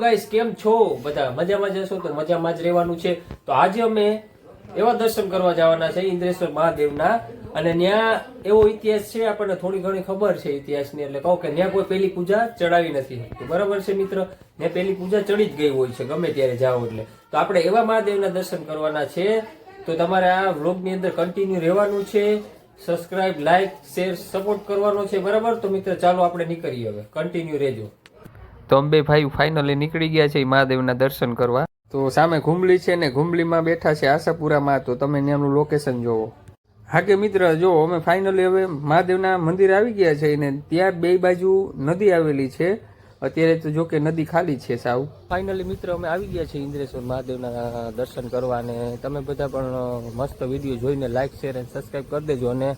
Guys કેમ છો? બધા મજામાં જશો તો મજામાં જ રહેવાનું છે. તો આજે અમે એવા દર્શન કરવા જવાના છે ઇન્દ્રેશ્વર મહાદેવના. અને ત્યાં એવો ઇતિહાસ છે, આપણને થોડી ઘણી ખબર છે ઇતિહાસની, એટલે કહું કે ત્યાં કોઈ પેલી પૂજા ચડાવી નથી. બરાબર છે મિત્ર? ને પેલી પૂજા ચડી જ ગઈ હોય છે, ગમે ત્યારે જાઓ એટલે. તો આપણે એવા મહાદેવના દર્શન કરવાના છે. તો તમારે આ વ્લોગની અંદર કન્ટિન્યુ રહેવાનું છે. સબસ્ક્રાઇબ લાઇક શેર સપોર્ટ કરવાનો છે. બરાબર? તો મિત્ર, ચાલો આપણે નીકળીએ હવે. કન્ટિન્યુ રહેજો. તો અંબે ભાઈ ફાઇનલી નીકળી ગયા છે મહાદેવના દર્શન કરવા. તો સામે ઘુમલી છે ને ઘુમલીમાં બેઠા છે આશાપુરામાં, તો તમે ત્યાંનું લોકેશન જોવો. હા કે મિત્ર, જો અમે ફાઇનલી હવે મહાદેવના મંદિર આવી ગયા છે અને ત્યાં બે બાજુ નદી આવેલી છે. અત્યારે તો જો કે નદી ખાલી છે સાવ. ફાઇનલી મિત્ર, અમે આવી ગયા છે ઇન્દ્રેશ્વર મહાદેવના દર્શન કરવા અને તમે બધા પણ મસ્ત વીડિયો જોઈને લાઇક શેર અને સબસ્ક્રાઈબ કરી દેજો અને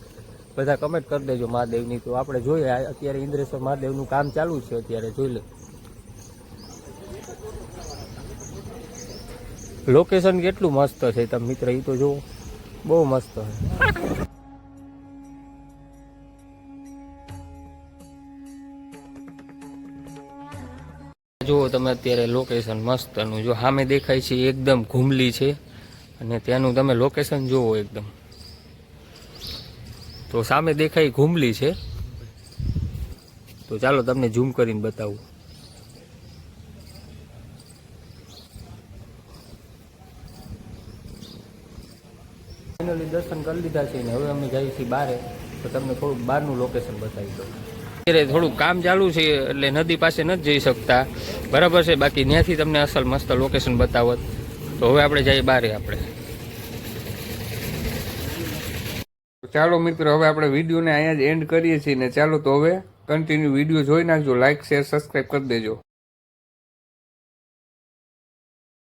બધા કમેન્ટ કરી દેજો મહાદેવની. તો આપણે જોઈએ અત્યારે ઇન્દ્રેશ્વર મહાદેવનું કામ ચાલુ છે અત્યારે, જોઈ લે. લોકેશન કેટલું મસ્ત છે તમે મિત્ર એ તો જુઓ બહુ મસ્ત છે. જુઓ તમે અત્યારે લોકેશન મસ્તનું. જો સામે દેખાય છે એકદમ ઘૂમલી છે. અને ત્યાંનું તમે લોકેશન જુઓ એકદમ. તો સામે દેખાય ઘૂમલી છે. તો ચાલો તમને ઝૂમ કરીને બતાવું. ફાઇનલી દર્શન કરી લીધા છે ને હવે અમે જઈએ છીએ બારે. તો તમને થોડુંક બહારનું લોકેશન બતાવી દઉં. અત્યારે થોડું કામ ચાલુ છે એટલે નદી પાસે નથી જઈ શકતા. બરાબર છે? બાકી ત્યાંથી તમને અસલ મસ્ત લોકેશન બતાવત. તો હવે આપણે જઈએ બારે આપણે. ચાલો મિત્રો, હવે આપણે વિડીયોને અહીંયા જ એન્ડ કરીએ છીએ ને ચાલો તો હવે કન્ટિન્યુ વીડિયો જોઈ નાખજો. લાઇક શેર સબસ્ક્રાઈબ કરી દેજો.